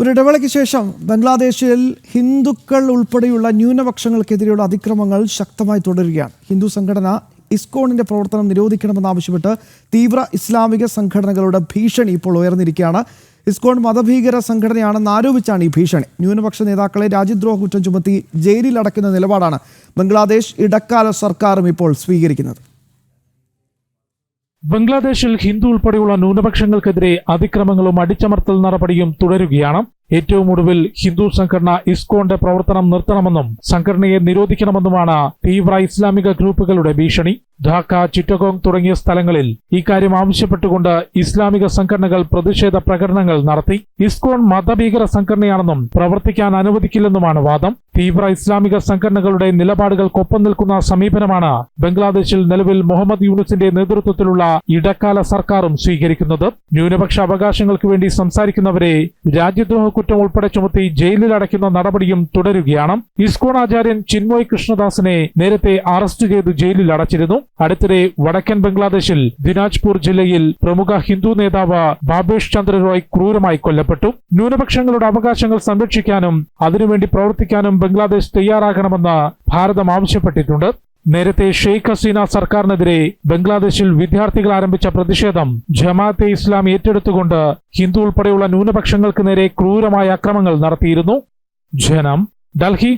ഒരു ഇടവേളയ്ക്ക് ശേഷം ബംഗ്ലാദേശിൽ ഹിന്ദുക്കൾ ഉൾപ്പെടെയുള്ള ന്യൂനപക്ഷങ്ങൾക്കെതിരെയുള്ള അതിക്രമങ്ങൾ ശക്തമായി തുടരുകയാണ്. ഹിന്ദു സംഘടന ഇസ്കോണിന്റെ പ്രവർത്തനം നിരോധിക്കണമെന്നാവശ്യപ്പെട്ട് തീവ്ര ഇസ്ലാമിക സംഘടനകളുടെ ഭീഷണി ഇപ്പോൾ ഉയർന്നിരിക്കുകയാണ്. ഇസ്കോൺ മതഭീകര സംഘടനയാണെന്ന് ആരോപിച്ചാണ് ഈ ഭീഷണി. ന്യൂനപക്ഷ നേതാക്കളെ രാജ്യദ്രോഹ കുറ്റം ചുമത്തി ജയിലിൽ അടയ്ക്കുന്ന നിലപാടാണ് ബംഗ്ലാദേശ് ഇടക്കാല സർക്കാരും ഇപ്പോൾ സ്വീകരിക്കുന്നത്. ബംഗ്ലാദേശിൽ ഹിന്ദു ഉൾപ്പെടെയുള്ള ന്യൂനപക്ഷങ്ങൾക്കെതിരെ അതിക്രമങ്ങളും അടിച്ചമർത്തൽ നടപടിയും തുടരുകയാണ്. ഏറ്റവും ഒടുവിൽ ഹിന്ദു സംഘടന ഇസ്കോന്റെ പ്രവർത്തനം നിർത്തണമെന്നും സംഘടനയെ നിരോധിക്കണമെന്നുമാണ് തീവ്ര ഇസ്ലാമിക ഗ്രൂപ്പുകളുടെ ഭീഷണി. ധാക്ക ചിറ്റഗോങ് തുടങ്ങിയ സ്ഥലങ്ങളിൽ ഇക്കാര്യം ആവശ്യപ്പെട്ടുകൊണ്ട് ഇസ്ലാമിക സംഘടനകൾ പ്രതിഷേധ പ്രകടനങ്ങൾ നടത്തി. ഇസ്കോൺ മതഭീകര സംഘടനയാണെന്നും പ്രവർത്തിക്കാൻ അനുവദിക്കില്ലെന്നുമാണ് വാദം. തീവ്ര ഇസ്ലാമിക സംഘടനകളുടെ നിലപാടുകൾക്കൊപ്പം നിൽക്കുന്ന സമീപനമാണ് ബംഗ്ലാദേശിൽ നിലവിൽ മുഹമ്മദ് യൂനുസിന്റെ നേതൃത്വത്തിലുള്ള ഇടക്കാല സർക്കാരും സ്വീകരിക്കുന്നത്. ന്യൂനപക്ഷ അവകാശങ്ങൾക്ക് വേണ്ടി സംസാരിക്കുന്നവരെ രാജ്യദ്രോഹ കുറ്റം ഉൾപ്പെടെ ചുമത്തി ജയിലിൽ അടയ്ക്കുന്ന നടപടിയും തുടരുകയാണ്. ഇസ്കോൺ ആചാര്യൻ ചിന്മോയ് കൃഷ്ണദാസിനെ നേരത്തെ അറസ്റ്റ് ചെയ്ത് ജയിലിൽ അടച്ചിരുന്നു. അടുത്തിടെ വടക്കൻ ബംഗ്ലാദേശിൽ ദിനാജ്പൂർ ജില്ലയിൽ പ്രമുഖ ഹിന്ദു നേതാവ് ബാബേഷ് ചന്ദ്ര റോയ് ക്രൂരമായി കൊല്ലപ്പെട്ടു. ന്യൂനപക്ഷങ്ങളുടെ അവകാശങ്ങൾ സംരക്ഷിക്കാനും അതിനുവേണ്ടി പ്രവർത്തിക്കാനും ബംഗ്ലാദേശ് തയ്യാറാകണമെന്ന് ഭാരതം ആവശ്യപ്പെട്ടിട്ടുണ്ട്. നേരത്തെ ഷെയ്ഖ് ഹസീന സർക്കാരിനെതിരെ ബംഗ്ലാദേശിൽ വിദ്യാർത്ഥികൾ ആരംഭിച്ച പ്രതിഷേധം ജമാഅത്തെ ഇസ്ലാം ഏറ്റെടുത്തുകൊണ്ട് ഹിന്ദു ഉൾപ്പെടെയുള്ള ന്യൂനപക്ഷങ്ങൾക്ക് നേരെ ക്രൂരമായ അക്രമങ്ങൾ നടത്തിയിരുന്നു. ജനം ഡൽഹി